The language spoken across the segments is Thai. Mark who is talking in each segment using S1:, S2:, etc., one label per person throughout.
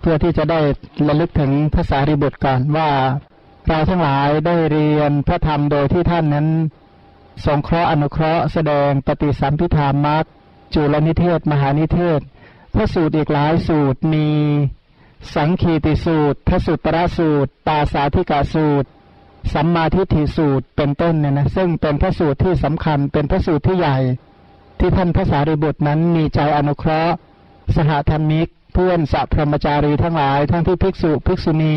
S1: เพื่อที่จะได้ระลึกถึงภาษาริบุตรกันว่าเราทั้งหลายได้เรียนพระธรรมโดยที่ท่านนั้น สงเคราะห์อนุเคราะห์แสดงปฏิสัมพิธามักจุลนิเทศ มหานิเทศ พระสูตรอีกหลายสูตรมี สังคีติสูตรพระสุตตรสูตรปาสาธิกาสูตร สัมมาทิฏฐิสูตรเป็นต้นเนี่ยนะซึ่งเป็นพระสูตรที่สำคัญเป็นพระสูตรที่ใหญ่ ที่ท่านพระสารีบุตรนั้นมีใจอนุเคราะห์ สหธรรมิก เพื่อนสัพพรมจารีทั้งหลาย ทั้งที่ภิกษุภิกษุณี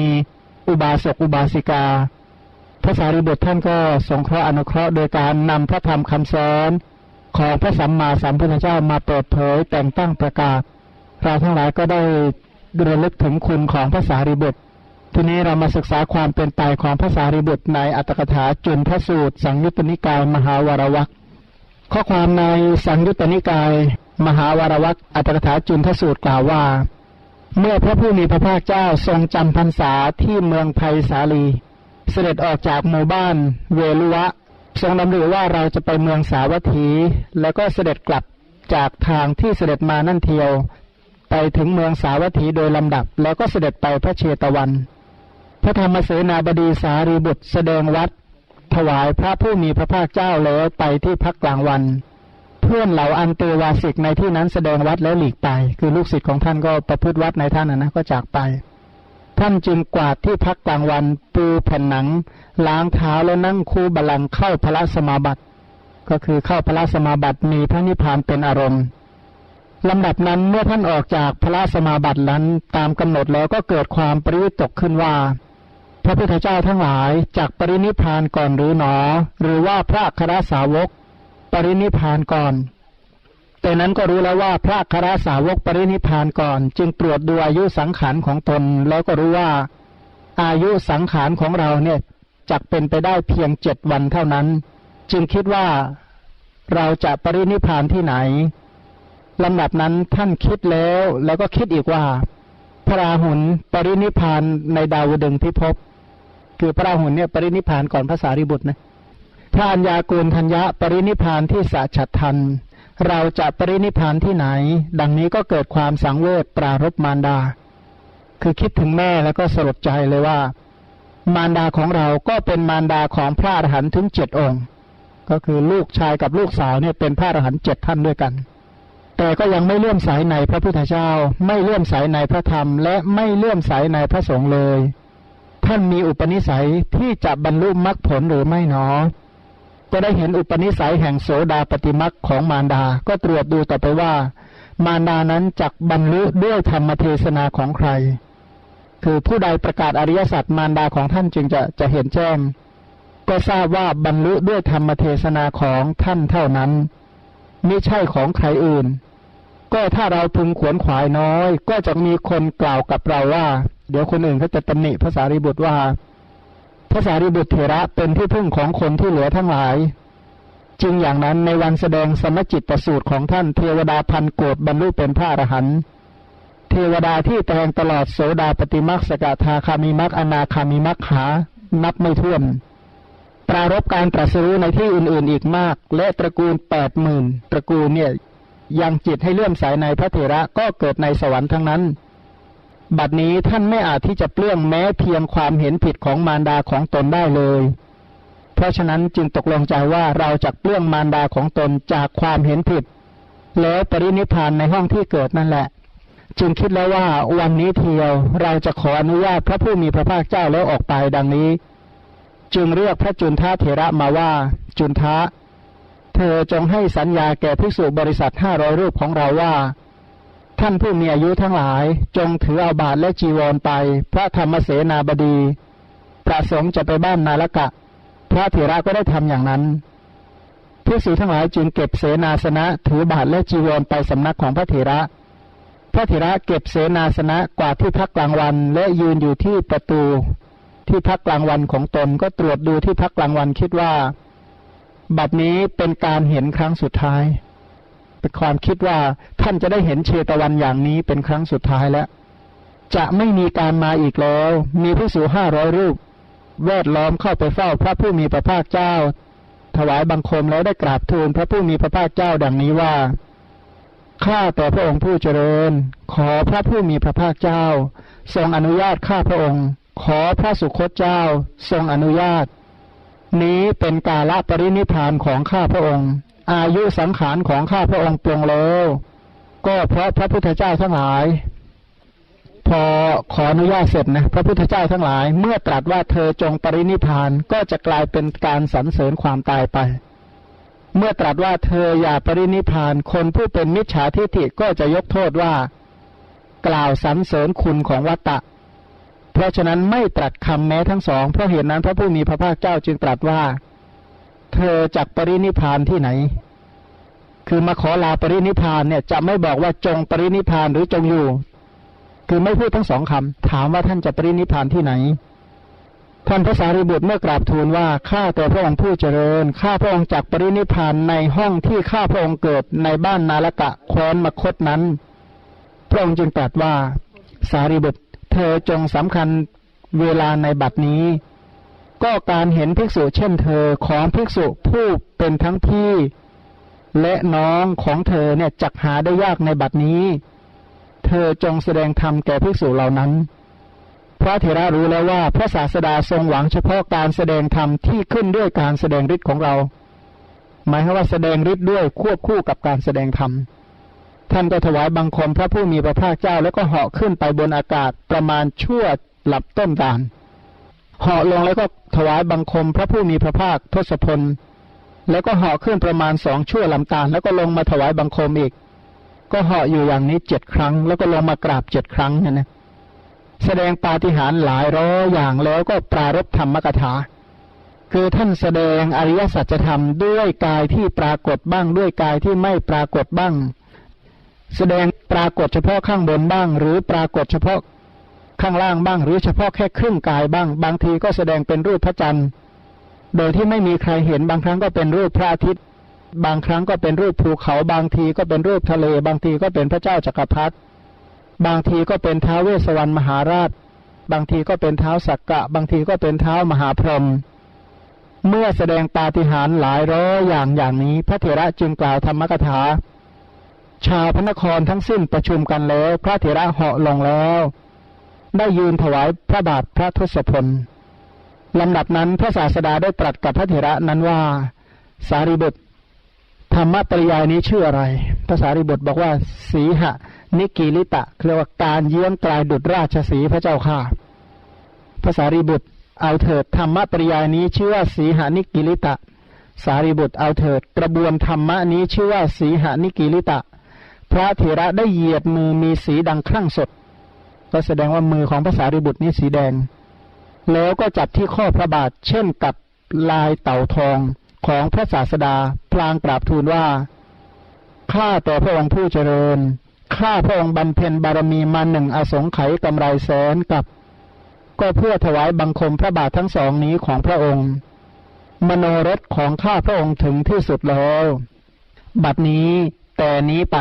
S1: อุบาสกอุบาสิกาพระสารีบุตรท่านก็สงเคราะห์อนุเคราะห์โดยการนำพระธรรมคำสอนของพระสัมมาสัมพุทธเจ้ามาเปิดเผยแต่งตั้งประกาศ เราทั้งหลายก็ได้ระลึกถึงคุณของพระสารีบุตร ทีนี้เรามาศึกษาความเป็นไปของพระสารีบุตรในอัตถกถาจุนทสูตร สังยุตตนิกายมหาวรวัก ข้อความในสังยุตตนิกาย มหาวารวักอัตถกถาจุนทสูตรกล่าวว่า เมื่อพระผู้มีพระภาคเจ้าทรงจำพรรษาที่เมืองไผ่สาลี เสด็จออกจากหมู่บ้านเวลุวะ ทรงดำริว่าเราจะไปเมืองสาวัตถี แล้วก็เสด็จกลับจากทางที่เสด็จมานั่นเทียว ไปถึงเมืองสาวัตถีโดยลำดับ แล้วก็เสด็จไปพระเชตวัน พระธรรมเสนาบดีสารีบุตรแสดงวัด ถวายพระผู้มีพระภาคเจ้าแล้วไปที่พักกลางวัน เพื่อนเหล่าอันเตวาสิกในที่นั้นแสดงวัดแล้วหลีกไป คือลูกศิษย์ของท่านก็ประพฤติวัดในท่านนะนะก็จากไป ท่านจึงกวาดที่พักกลางวัน ปูแผ่นหนัง ล้างเท้าแล้วนั่งคูบาลังเข้าพระสมาบัติ ก็คือเข้าพระสมาบัติมีพระนิพพานเป็นอารมณ์ลำดับนั้นเมื่อท่านออกจากพระสมาบัตินั้นตามกำหนดแล้วก็เกิดความปริวิตกขึ้นว่า พระพุทธเจ้าทั้งหลายจากปรินิพานก่อนหรือหนอ หรือว่าพระคราสาวก ปรินิพานก่อนแต่นั้นก็รู้แล้วว่าพระคราสาวกปรินิพานก่อน จึงตรวจดูอายุสังขารของตน แล้วก็รู้ว่า อายุสังขารของเราเนี่ยจักเป็นไปได้เพียงเจ็ดวันเท่านั้น จึงคิดว่าเราจะปรินิพานที่ไหนลำดับนั้นท่านคิดแล้วแล้วก็คิดอีกว่า พระราหุลปรินิพานในดาวดึงพิภพ คือพระราหุลเนี่ยปรินิพานก่อนภาษาริบุตรนะพระัญญากูลธัญญะปรินิพานที่สะฉัดทันเราจะปรินิพพานที่ไหน ดังนี้ก็เกิดความสังเวชปรารบมารดา คือคิดถึงแม่แล้วก็สลดใจเลยว่า มารดาของเราก็เป็นมารดาของพระอรหันต์ถึงเจ็ดองค์ ก็คือลูกชายกับลูกสาวเนี่ยเป็นพระอรหันต์เจ็ดท่านด้วยกัน แต่ก็ยังไม่เลื่อมใสในพระพุทธเจ้า ไม่เลื่อมใสในพระธรรม และไม่เลื่อมใสในพระสงฆ์เลย ท่านมีอุปนิสัยที่จะบรรลุมรรคผลหรือไม่หนอก็ได้เห็นอุปนิสัยแห่งโสดาปฏิมักของมารดา ก็ตรวจดูต่อไปว่า มารดานั้นจักบรรลุด้วยธรรมเทศนาของใคร คือผู้ใดประกาศอริยสัจมารดาของท่านจึงจะจะเห็นแจ้ง ก็ทราบว่าบรรลุด้วยธรรมเทศนาของท่านเท่านั้น ไม่ใช่ของใครอื่น ก็ถ้าเราพึงขวนขวายน้อย ก็จะมีคนกล่าวกับเราว่า เดี๋ยวคนอื่นเขาจะตำหนิภาษาริบุตรว่าภาษาริบุตรเถระเป็นที่พึ่งของคนที่เหลือทั้งหลาย จึงอย่างนั้นในวันแสดงสมจิตประสูตรของท่านเทวดาพันโกดบรรลุเป็นพระอรหันต์เทวดาที่แตงตลอดโสดาปฏิมักสกทาคามิมักอนาคามิมักหา นับไม่ถ้วน ปรารบการตรัสรู้ในที่อื่นๆอีกมาก และตระกูลแปดหมื่นตระกูลเนี่ย ยังจิตให้เลื่อมใสในพระเถระก็เกิดในสวรรค์ทั้งนั้น บัดนี้ท่านไม่อาจที่จะเปลื้องแม้เพียงความเห็นผิดของมารดาของตนได้เลย เพราะฉะนั้นจึงตกลงใจว่าเราจะเปลื้องมารดาของตนจากความเห็นผิด แล้วปรินิพานในห้องที่เกิดนั่นแหละ จึงคิดแล้วว่าวันนี้เทียวเราจะขออนุญาตพระผู้มีพระภาคเจ้าแล้วออกไปดังนี้ จึงเรียกพระจุนทะเถระมาว่าจุนทะ เธอจงให้สัญญาแก่ภิกษุบริษัทห้าร้อยรูปของเราว่า ท่านผู้มีอายุทั้งหลาย จงถือเอาบาทและจีวรไป พระธรรมเสนาบดี ประสงค์จะไปบ้านนาลกะ พระเถระก็ได้ทำอย่างนั้นภิกษุทั้งหลายจึงเก็บเสนาสนะ ถือบาทและจีวรไปสำนักของพระเถระ พระเถระเก็บเสนาสนะกว่าที่พักกลางวัน และยืนอยู่ที่ประตู ที่พักกลางวันของตนก็ตรวจดูที่พักกลางวันคิดว่า บัดนี้เป็นการเห็นครั้งสุดท้ายเป็นความคิดว่าท่านจะได้เห็นเชตวันอย่างนี้เป็นครั้งสุดท้ายแล้ว จะไม่มีการมาอีกแล้ว มีผู้สูห้าร้อยรูปแวดล้อมเข้าไปเฝ้าพระผู้มีพระภาคเจ้า ถวายบังคมแล้วได้กราบทูลพระผู้มีพระภาคเจ้าดังนี้ว่าข้าแต่พระองค์ผู้เจริญ ขอพระผู้มีพระภาคเจ้า ทรงอนุญาตข้าพระองค์ ขอพระสุคตเจ้า ทรงอนุญาต นี้เป็นกาลปรินิพานของข้าพระองค์ อายุสังขารของข้าพระองค์ปลงแล้วก็เพราะพระพุทธเจ้าทั้งหลาย พอขออนุญาตเสร็จนะพระพุทธเจ้าทั้งหลาย เมื่อตรัสว่าเธอจงปรินิพานก็จะกลายเป็นการสรรเสริญความตายไป เมื่อตรัสว่าเธออย่าปรินิพาน คนผู้เป็นมิจฉาทิฏฐิก็จะยกโทษว่า กล่าวสรรเสริญคุณของวัตตะ เพราะฉะนั้นไม่ตรัสคำแม้ทั้งสองเพราะเหตุนั้นพระผู้มีพระภาคเจ้าจึงตรัสว่า เธอจักปรินิพานที่ไหน คือมาขอลาปรินิพานเนี่ยจะไม่บอกว่าจงปรินิพานหรือจงอยู่ คือไม่พูดทั้งสองคำถามว่าท่านจะปรินิพานที่ไหน ท่านพระสารีบุตรเมื่อกราบทูลว่าข้าแต่พระองค์ผู้เจริญข้าพระองค์จักปรินิพานในห้องที่ข้าพระองค์เกิดในบ้านนาละกะแคว้นมคตนั้นพระองค์จึงตรัสว่าสารีบุตร เธอจงสำคัญเวลาในบัดนี้ ก็การเห็นภิกษุเช่นเธอของภิกษุผู้เป็นทั้งพี่ และน้องของเธอเนี่ยจักหาได้ยากในบัดนี้ เธอจงแสดงธรรมแก่ภิกษุเหล่านั้น พระเถระรู้แล้วว่าพระศาสดาทรงหวังเฉพาะการแสดงธรรมที่ขึ้นด้วยการแสดงฤทธิ์ของเรา หมายความว่าแสดงฤทธิ์ด้วยควบคู่กับการแสดงธรรม ท่านก็ถวายบังคมพระผู้มีพระภาคเจ้า แล้วก็เหาะขึ้นไปบนอากาศประมาณชั่วหลับต้นตาลเหาะลงแล้วก็ถวายบังคมพระผู้มีพระภาคทศพล แล้วก็เหาะขึ้นประมาณสองชั่วลำตาล แล้วก็ลงมาถวายบังคมอีก ก็เหาะอยู่อย่างนี้เจ็ดครั้ง แล้วก็ลงมากราบเจ็ดครั้งนี่นะแสดงปาฏิหาริย์หลายร้อยอย่างแล้วก็ปรารบธรรมกถา คือท่านแสดงอริยสัจธรรมด้วยกายที่ปรากฏบ้างด้วยกายที่ไม่ปรากฏบ้าง แสดงปรากฏเฉพาะข้างบนบ้าง หรือปรากฏเฉพาะข้างล่างบ้าง หรือเฉพาะแค่ครึ่งกายบ้าง บางทีก็แสดงเป็นรูปพระจันทร์ โดยที่ไม่มีใครเห็นบางครั้งก็เป็นรูปพระอาทิตย์ บางครั้งก็เป็นรูปภูเขาบางทีก็เป็นรูปทะเล บางทีก็เป็นพระเจ้าจักรพรรดิบางทีก็เป็นท้าวเวสสวรรณมหาราช บางทีก็เป็นเท้าสักกะ บางทีก็เป็นเท้ามหาพรหมเมื่อแสดงปาฏิหาริย์หลายร้อยอย่างอย่างนี้ พระเถระจึงกล่าวธรรมกถา ชาวพระนครทั้งสิ้นประชุมกันแล้ว พระเถระเหาะลงแล้ว ได้ยืนถวายพระบาทพระทศพลลำดับนั้นพระศาสดาได้ตรัสกับพระเถระนั้นว่า สารีบุตรธรรมปริยายนี้ชื่ออะไร ภาษาริบุตรบอกว่า สีหะ นิกิลิตะเรียกว่าการเยื้องกลายดุจราชสีพระเจ้าค่ะ ภาษาริบุตรเอาเถิดธรรมปริยายนี้ชื่อว่าสีหานิกิลิตะ สารีบุตรเอาเถิด กระบวนธรรมะนี้ชื่อว่าสีหานิกิลิตะ พระเถระได้เหยียดมือมีสีดังครั่งสด ก็แสดงว่ามือของภาษาริบุตรนี้สีแดง แล้วก็จับที่ข้อพระบาท เช่นกับลายเต่าทองของพระศาสดา พลางกราบทูลว่าข้าแต่พระองค์ผู้เจริญข้าพระองค์บำเพ็ญบารมีมาหนึ่งอสงไขยกำไรแสนกับ ก็เพื่อถวายบังคมพระบาททั้งสองนี้ของพระองค์ มโนรสของข้าพระองค์ถึงที่สุดแล้ว บัดนี้ แต่นี้ไป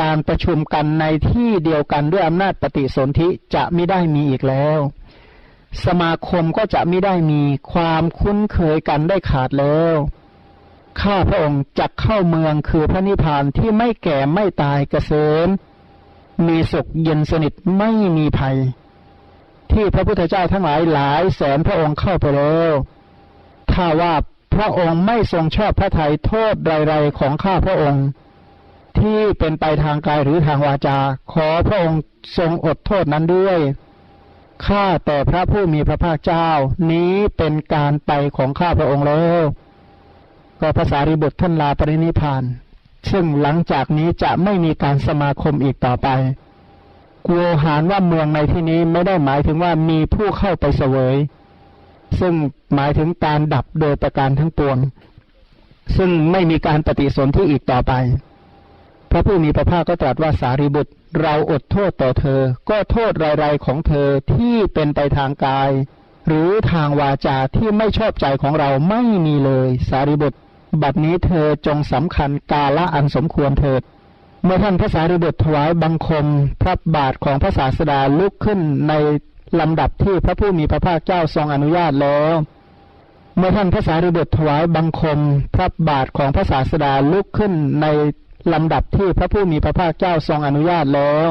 S1: การประชุมกันในที่เดียวกันด้วยอำนาจปฏิสนธิจะไม่ได้มีอีกแล้ว สมาคมก็จะไม่ได้มีความคุ้นเคยกันได้ขาดแล้วข้าพระองค์จักเข้าเมืองคือพระนิพพานที่ไม่แก่ไม่ตายกเกษมมีสุขเย็นสนิทไม่มีภัย ที่พระพุทธเจ้าทั้งหลายหลายแสนพระองค์เข้าไปแล้วถ้าว่าพระองค์ไม่ทรงชอบพระทัยโทษไรๆของข้าพระองค์ ที่เป็นไปทางกายหรือทางวาจา ขอพระองค์ทรงอดโทษนั้นด้วย ข้าแต่พระผู้มีพระภาคเจ้า นี้เป็นการไปของข้าพระองค์แล้ว ก็ภาษาริบุตรท่านลาปรินิพาน ซึ่งหลังจากนี้จะไม่มีการสมาคมอีกต่อไปกลัวหารว่าเมืองในที่นี้ไม่ได้หมายถึงว่ามีผู้เข้าไปเสวย ซึ่งหมายถึงการดับโดยประการทั้งปวง ซึ่งไม่มีการปฏิสนธิอีกต่อไป ระผู้มีพระภาคก็ตรัสว่าสารีบุตร เราอดโทษต่อเธอ ก็โทษรายๆของเธอที่เป็นไปทางกาย หรือทางวาจาที่ไม่ชอบใจของเราไม่มีเลย สารีบุตร บัดนี้เธอจงสำคัญกาละอันสมควรเถิดเมื่อท่านพระสารีบุตรถวายบังคมพระบาทของพระศาสดาลุกขึ้นในลำดับที่พระผู้มีพระภาคเจ้าทรงอนุญาตแล้ว เมื่อท่านพระสารีบุตรถวายบังคมพระบาทของพระศาสดาลุกขึ้นใน ลำดับที่พระผู้มีพระภาคเจ้าทรงอนุญาตแล้ว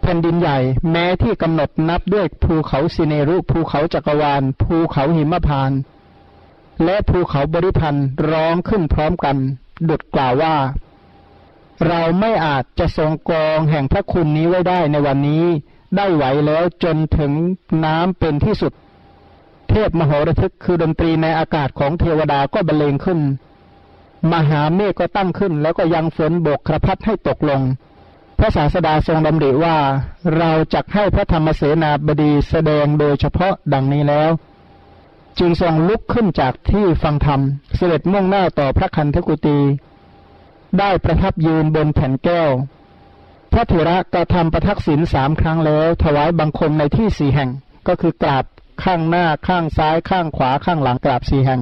S1: แผ่นดินใหญ่แม้ที่กำหนดนับด้วยภูเขาสิเนรุภูเขาจักรวาล ภูเขาหิมพาน และภูเขาบริพันธ์ร้องขึ้นพร้อมกัน ดุดกล่าวว่า เราไม่อาจจะทรงกองแห่งพระคุณนี้ไว้ได้ในวันนี้ ได้ไหวแล้วจนถึงน้ำเป็นที่สุด เทพมโหระทึกคือดนตรีในอากาศของเทวดาก็บรรเลงขึ้น มหาเมฆก็ตั้งขึ้น แล้วก็ยังฝนบกกระพัดให้ตกลง พระศาสดาทรงดำริว่า เราจะให้พระธรรมเสนาบดีแสดงโดยเฉพาะดังนี้แล้ว จึงทรงลุกขึ้นจากที่ฟังธรรม เสด็จมุ่งหน้าต่อพระคันธกุตีได้ประทับยืนบนแผ่นแก้ว พระเถระกระทำประทักษิณสามครั้งแล้ว ถวายบังคมในที่สี่แห่ง ก็คือกราบข้างหน้าข้างซ้ายข้างขวาข้างหลังกราบสี่แห่ง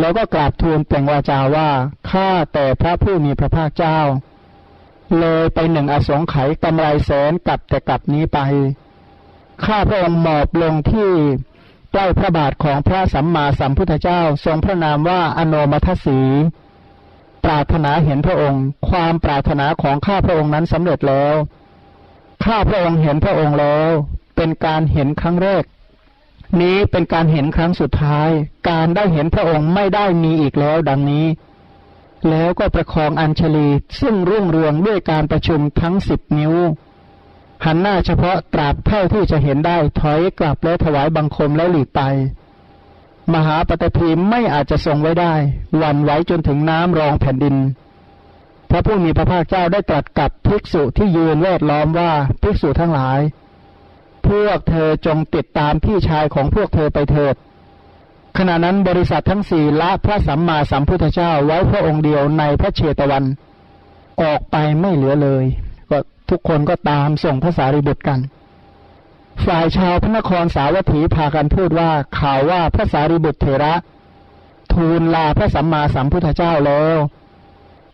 S1: แล้วก็กราบทูลเปล่งวาจาว่าข้าแต่พระผู้มีพระภาคเจ้า เลยไปหนึ่งอสงไขยกำไรแสนกลับแต่กลับนี้ไปข้าพระองค์หมอบลงที่ใกล้พระบาทของพระสัมมาสัมพุทธเจ้า ทรงพระนามว่าอโนมัทสี ปรารถนาเห็นพระองค์ ความปรารถนาของข้าพระองค์นั้นสำเร็จแล้ว ข้าพระองค์เห็นพระองค์แล้ว เป็นการเห็นครั้งแรก นี้เป็นการเห็นครั้งสุดท้าย การได้เห็นพระองค์ไม่ได้มีอีกแล้วดังนี้ แล้วก็ประคองอัญชลีซึ่งรุ่งเรืองด้วยการประชุมทั้งสิบนิ้ว หันหน้าเฉพาะตราบเท่าที่จะเห็นได้ถอยกลับแล้วถวายบังคมแล้วหลีกไป มหาปฐพีไม่อาจจะทรงไว้ได้ วันไหวจนถึงน้ำรองแผ่นดิน พระผู้มีพระภาคเจ้าได้ตรัสกับภิกษุที่ยืนแวดล้อมว่าภิกษุทั้งหลาย พวกเธอจงติดตามพี่ชายของพวกเธอไปเถิด ขณะนั้นบริษัททั้งสี่ละพระสัมมาสัมพุทธเจ้าไว้พระองค์เดียวในพระเชตวัน ออกไปไม่เหลือเลย ก็ทุกคนก็ตามส่งพระสารีบุตรกัน ฝ่ายชาวพระนครสาวัตถีพากันพูดว่าข่าวว่าพระสารีบุตรเถระ ทูลลาพระสัมมาสัมพุทธเจ้าแล้ว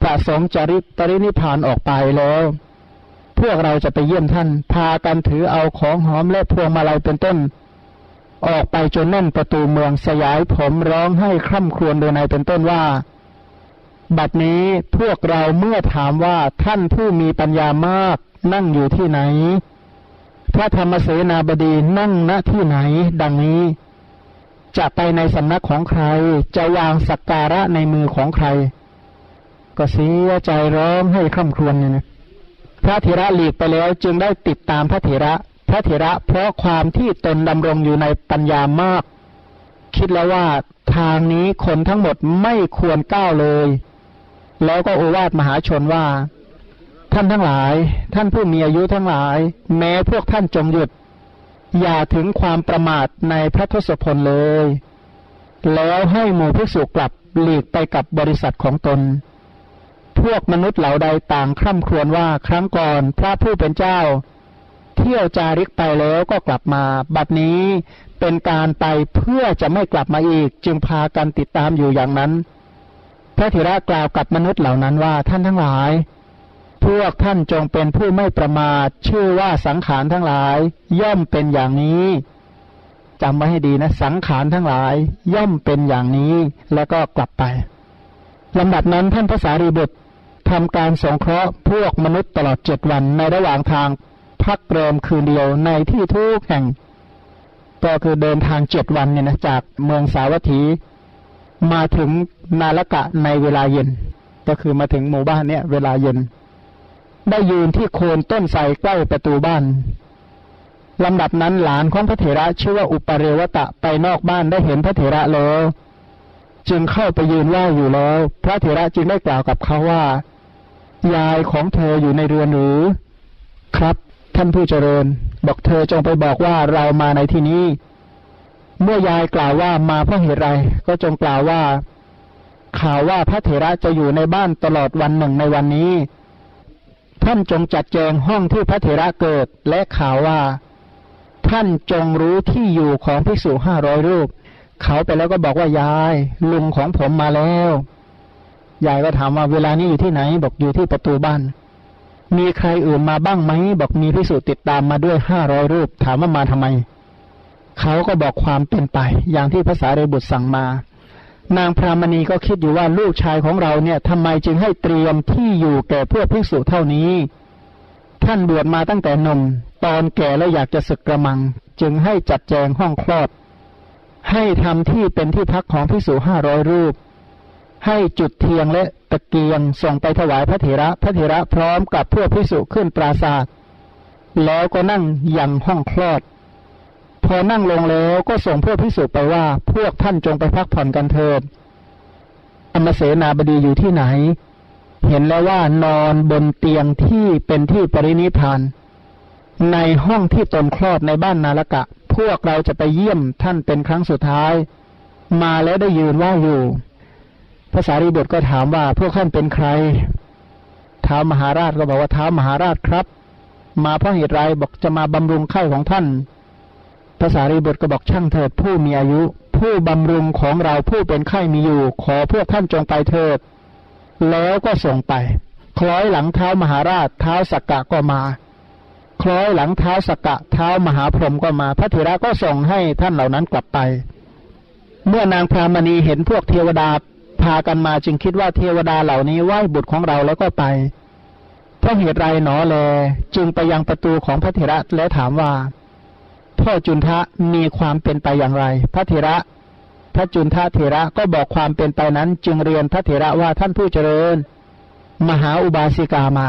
S1: ประสงค์จริตรินิพพานออกไปแล้ว พวกเราจะไปเยี่ยมท่าน พากันถือเอาของหอมและพวงมาลัยเป็นต้น ออกไปจนแน่นประตูเมืองสยายผมร้องให้คร่ำครวญโดยในเป็นต้นว่า บัดนี้พวกเราเมื่อถามว่าท่านผู้มีปัญญามากนั่งอยู่ที่ไหน พระธรรมเสนาบดีนั่งณที่ไหน ดังนี้ จะไปในสำนักของใคร จะวางสักการะในมือของใคร ก็เสียใจร้องให้คร่ำครวญเนี่ยนะ พระเถระหลีกไปแล้วจึงได้ติดตามพระเถระ พระเถระเพราะความที่ตนดำรงอยู่ในปัญญามาก คิดแล้วว่าทางนี้คนทั้งหมดไม่ควรก้าวเลย แล้วก็โอวาทมหาชนว่า ท่านทั้งหลาย ท่านผู้มีอายุทั้งหลาย แม้พวกท่านจงหยุด อย่าถึงความประมาทในพระทศพลเลย แล้วให้หมู่ภิกษุกลับหลีกไปกับบริษัทของตน พวกมนุษย์เหล่าใดต่างคร่ำครวญว่าครั้งก่อนพระผู้เป็นเจ้า เที่ยวจาริกไปแล้วก็กลับมา บัดนี้เป็นการไปเพื่อจะไม่กลับมาอีก จึงพากันติดตามอยู่อย่างนั้น พระเถระกล่าวกับมนุษย์เหล่านั้นว่าท่านทั้งหลาย พวกท่านจงเป็นผู้ไม่ประมาทชื่อว่าสังขารทั้งหลาย ย่อมเป็นอย่างนี้จำไว้ให้ดีนะ สังขารทั้งหลาย ย่อมเป็นอย่างนี้แล้วก็กลับไปลำดับนั้นท่านพระสารีบุตร ทำการสงเคราะห์พวกมนุษย์ตลอดเจ็ดวันในระหว่างทางพักเรมคืนเดียวในที่ทุกแห่ง ก็คือเดินทางเจ็ดวันเนี่ยนะจากเมืองสาวัตถี มาถึงนาลกะในเวลาเย็น ก็คือมาถึงหมู่บ้านเนี่ยเวลาเย็น ได้ยืนที่โคนต้นไทรใกล้ประตูบ้านลำดับนั้นหลานของพระเถระชื่อว่าอุปเรวตะไปนอกบ้านได้เห็นพระเถระแล้ว จึงเข้าไปยืนไหว้อยู่แล้ว พระเถระจึงได้กล่าวกับเขาว่า ยายของเธออยู่ในเรือนหรือ ครับ ท่านผู้เจริญ บอกเธอจงไปบอกว่าเรามาในที่นี้ เมื่อยายกล่าวว่ามาเพราะเหตุไร ก็จงกล่าวว่า ข่าวว่าพระเถระจะอยู่ในบ้านตลอดวันหนึ่งในวันนี้ ท่านจงจัดแจงห้องที่พระเถระเกิด และข่าวว่า ท่านจงรู้ที่อยู่ของภิกษุห้าร้อยรูป เขาไปแล้วก็บอกว่ายาย ลุงของผมมาแล้ว ยายก็ถามว่าเวลานี้อยู่ที่ไหน บอกอยู่ที่ประตูบ้าน มีใครอื่นมาบ้างไหม บอกมีพิสูจน์ติดตามมาด้วยห้าร้อยรูป ถามว่ามาทำไม เขาก็บอกความเป็นไป อย่างที่ภาษาเรบุตรสั่งมา นางพรามณีก็คิดอยู่ว่าลูกชายของเราเนี่ยทำไมจึงให้เตรียมที่อยู่แก่พวกภิกษุเท่านี้ ท่านบวชมาตั้งแต่นม ตอนแก่แล้วอยากจะศึกกระมัง จึงให้จัดแจงห้องคลอด ให้ทำที่เป็นที่พักของภิกษุห้าร้อยรูป ให้จุดเทียงและตะเกียงส่งไปถวายพระเถระ พระเถระพร้อมกับพวกภิกษุขึ้นปราศาสตร์แล้วก็นั่งยังห้องคลอด พอนั่งลงแล้วก็ส่งพวกภิกษุไปว่าพวกท่านจงไปพักผ่อนกันเถิดอมเสนาบดีอยู่ที่ไหน เห็นแล้วว่านอนบนเตียงที่เป็นที่ปรินิพพาน ในห้องที่ตนคลอดในบ้านนาลกะ พวกเราจะไปเยี่ยมท่านเป็นครั้งสุดท้าย มาแล้วได้ยืนว่าอยู่ ภาษารีบุตรก็ถามว่าพวกท่านเป็นใครท้ามหาราชก็บอกว่าท้ามหาราชครับ มาเพราะเหตุไรบอกจะมาบำรุงไข่ของท่านภาษารีบุตรก็บอกช่างเถิดผู้มีอายุ ผู้บำรุงของเราผู้เป็นไข้มีอยู่ ขอพวกท่านจงไปเถิด แล้วก็ส่งไป คล้อยหลังเท้ามหาราชเท้าสักกะก็มา คล้อยหลังเท้าสักกะเท้ามหาพรหมก็มา พระเถระก็ส่งให้ท่านเหล่านั้นกลับไป เมื่อนางพรามณีเห็นพวกเทวดา พากันมาจึงคิดว่าเทวดาเหล่านี้ไหว้บุตรของเราแล้วก็ไป เพราะเหตุไรหนอแล จึงไปยังประตูของพระเถระแล้วถามว่า พ่อจุนทะมีความเป็นไปอย่างไร พระเถระ พระจุนทะเถระก็บอกความเป็นไปนั้น จึงเรียนพระเถระว่าท่านผู้เจริญ มหาอุบาสิกามา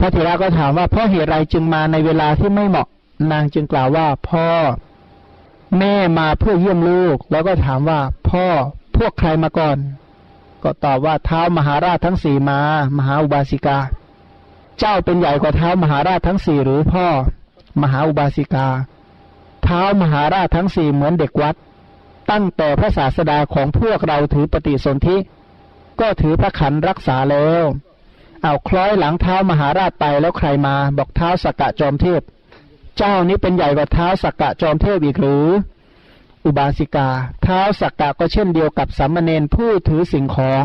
S1: พระเถระก็ถามว่าเพราะเหตุไรจึงมาในเวลาที่ไม่เหมาะ นางจึงกล่าวว่าพ่อแม่มาเพื่อเยี่ยมลูก แล้วก็ถามว่า พ่อ วกใครมาก่อน ก็ตอบว่าเท้ามหาราชทั้งสี่มา มหาอุบาสิกา เจ้าเป็นใหญ่กว่าเท้ามหาราชทั้งสี่หรือพ่อ มหาอุบาสิกา เท้ามหาราชทั้งสี่เหมือนเด็กวัด ตั้งแต่พระศาสดาของพวกเราถือปฏิสนธิก็ถือพระขันรักษาแล้วเอาคล้อยหลังเท้ามหาราชไปแล้วใครมา บอกเท้าสกกะจอมเทพ เจ้านี้เป็นใหญ่กว่าเท้าสกกะจอมเทพอีกหรือ อุบาสิกา เท้าสักกะก็เช่นเดียวกับสามเณรผู้ถือสิ่งของ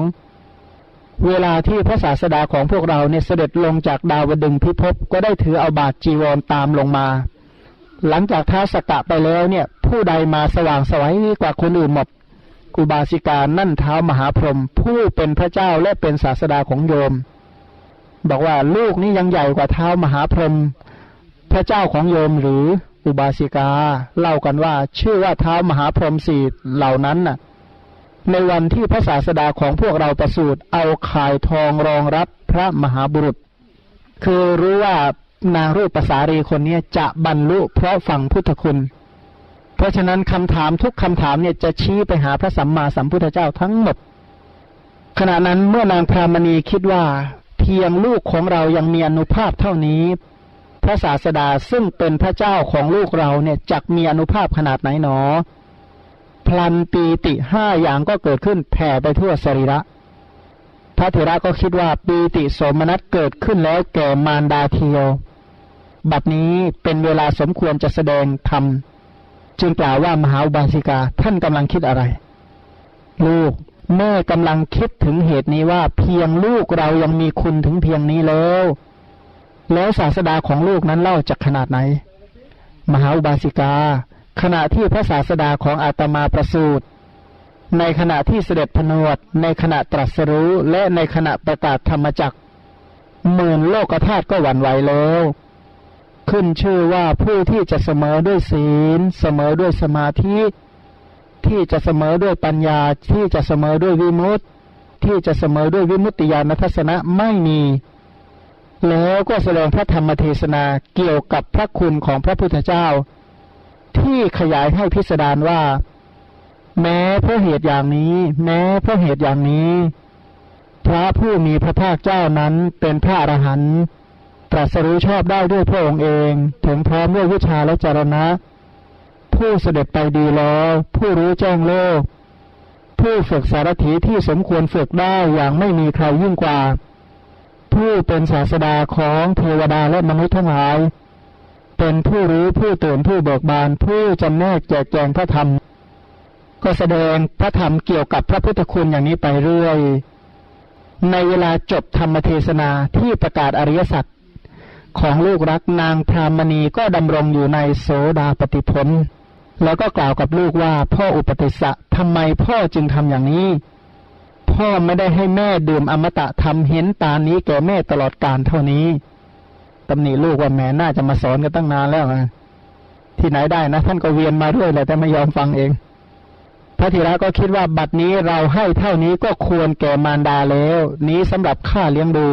S1: เวลาที่พระศาสดาของพวกเราเนี่ยเสด็จลงจากดาวดึงพิภพก็ได้ถือเอาบาทจีวรตามลงมา หลังจากเท้าสักกะไปแล้วเนี่ย ผู้ใดมาสว่างสวัยกว่าคนอื่นหมดอุบาสิกานั่นเท้ามหาพรหมผู้เป็นพระเจ้าและเป็นศาสดาของโยม บอกว่าลูกนี่ยังใหญ่กว่าเท้ามหาพรหมพระเจ้าของโยมหรือ อุบาสิกา เล่ากันว่า ชื่อว่าเท้ามหาพรหมสีเหล่านั้นน่ะ ในวันที่พระศาสดาของพวกเราประสูติเอาข่ายทองรองรับพระมหาบุรุษ คือรู้ว่านางรูปภาษารีคนนี้จะบรรลุเพราะฟังพุทธคุณ เพราะฉะนั้นคำถามทุกคำถามเนี่ยจะชี้ไปหาพระสัมมาสัมพุทธเจ้าทั้งหมด ขณะนั้นเมื่อนางพรามณีคิดว่า เพียงลูกของเรายังมีอนุภาพเท่านี้ พระศาสดาซึ่งเป็นพระเจ้าของลูกเราเนี่ยจักมีอนุภาพขนาดไหนหนอ พลันปีติห้าอย่างก็เกิดขึ้นแผ่ไปทั่วสรีระ พระเถระก็คิดว่าปีติสมนัสเกิดขึ้นแล้วแก่มารดาเทียว บัดนี้เป็นเวลาสมควรจะแสดงธรรมจึงกล่าวว่ามหาอุบาสิกาท่านกำลังคิดอะไร ลูกแม่กำลังคิดถึงเหตุนี้ว่าเพียงลูกเรายังมีคุณถึงเพียงนี้แล้ว แล้วศาสดาของลูกนั้นเล่าจากขนาดไหน มหาอุบาสิกา ขณะที่พระศาสดาของอาตมาประสูติในขณะที่เสด็จพนวด ในขณะตรัสรู้และในขณะประกาศธรรมจักหมื่นโลกธาตุก็หวั่นไหวแล้ว ขึ้นชื่อว่าผู้ที่จะเสมอด้วยศีล เสมอด้วยสมาธิ ที่จะเสมอด้วยปัญญา ที่จะเสมอด้วยวิมุตติ ที่จะเสมอด้วยวิมุตติญาณทัศนะไม่มี แล้วก็แสดงพระธรรมเทศนาเกี่ยวกับพระคุณของพระพุทธเจ้า ที่ขยายให้พิสดารว่า แม้เพราะเหตุอย่างนี้ แม้เพราะเหตุอย่างนี้ พระผู้มีพระภาคเจ้านั้นเป็นพระอรหันต์ตรัสรู้ชอบได้ด้วยพระองค์เอง ถึงพร้อมด้วยวิชาและจรณะ ผู้เสด็จไปดีแล้ว ผู้รู้แจ้งโลก ผู้ฝึกสารถีที่สมควรฝึกได้อย่างไม่มีใครยิ่งกว่า ผู้เป็นศาสดาของเทวดาและมนุษย์ทั้งหลาย เป็นผู้รู้ผู้ตื่นผู้เบิกบาน ผู้จำแนกแจกแจงพระธรรม ก็แสดงพระธรรมเกี่ยวกับพระพุทธคุณอย่างนี้ไปเรื่อย ในเวลาจบธรรมเทศนาที่ประกาศอริยสัจของลูกรักนางพรามณีก็ดำรงอยู่ในโสดาปฏิพลแล้วก็กล่าวกับลูกว่าพ่ออุปติสสะทำไมพ่อจึงทำอย่างนี้ พ่อไม่ได้ให้แม่ดื่มอมตะทำเห็นตานี้แก่แม่ตลอดกาลเท่านี้ตำหนิลูกว่าแม่น่าจะมาสอนกันตั้งนานแล้วนะที่ไหนได้นะท่านก็เวียนมาด้วยแหละแต่ไม่ยอมฟังเอง พระธีระก็คิดว่าบัดนี้เราให้เท่านี้ก็ควรแก่มารดาแล้ว นี้สำหรับข้าเลี้ยงดู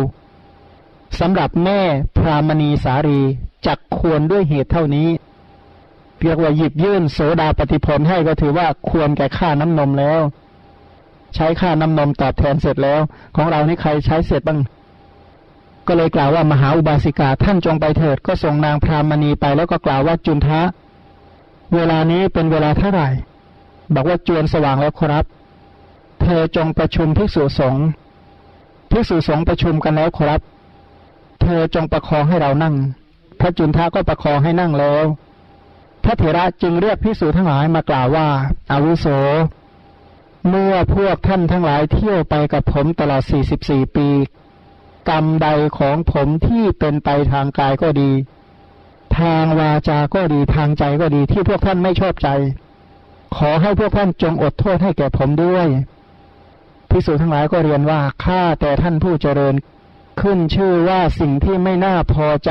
S1: สำหรับแม่พรามณีสารีจักควรด้วยเหตุเท่านี้เรียกว่าหยิบยื่นโสดาปฏิผลให้ก็ถือว่าควรแก่ค่าน้ำนมแล้ว ใช้ค่าน้ำนมตอบแทนเสร็จแล้ว ของเรานี่ใครใช้เสร็จบ้าง ก็เลยกล่าวว่ามหาอุบาสิกาท่านจงไปเถิด ก็ส่งนางพรามณีไปแล้วก็กล่าวว่าจุนทะ เวลานี้เป็นเวลาเท่าไหร่ บอกว่าจวนสว่างแล้วครับ เธอจงประชุมภิกษุสงฆ์ภิกษุสงฆ์ประชุมกันแล้วครับ เธอจงประคองให้เรานั่ง พระจุนทะก็ประคองให้นั่งแล้ว พระเถระจึงเรียกภิกษุทั้งหลายมากล่าวว่าอาวุโส เมื่อพวกท่านทั้งหลายเที่ยวไปกับผมตลอด 44 ปี กรรมใดของผมที่เป็นไปทางกายก็ดี ทางวาจา ก็ดีทางใจก็ดีที่พวกท่านไม่ชอบใจ ขอให้พวกท่านจงอดโทษให้แก่ผมด้วยพิสูจทั้งหลายก็เรียนว่าข้าแต่ท่านผู้เจริญขึ้นชื่อว่าสิ่งที่ไม่น่าพอใจ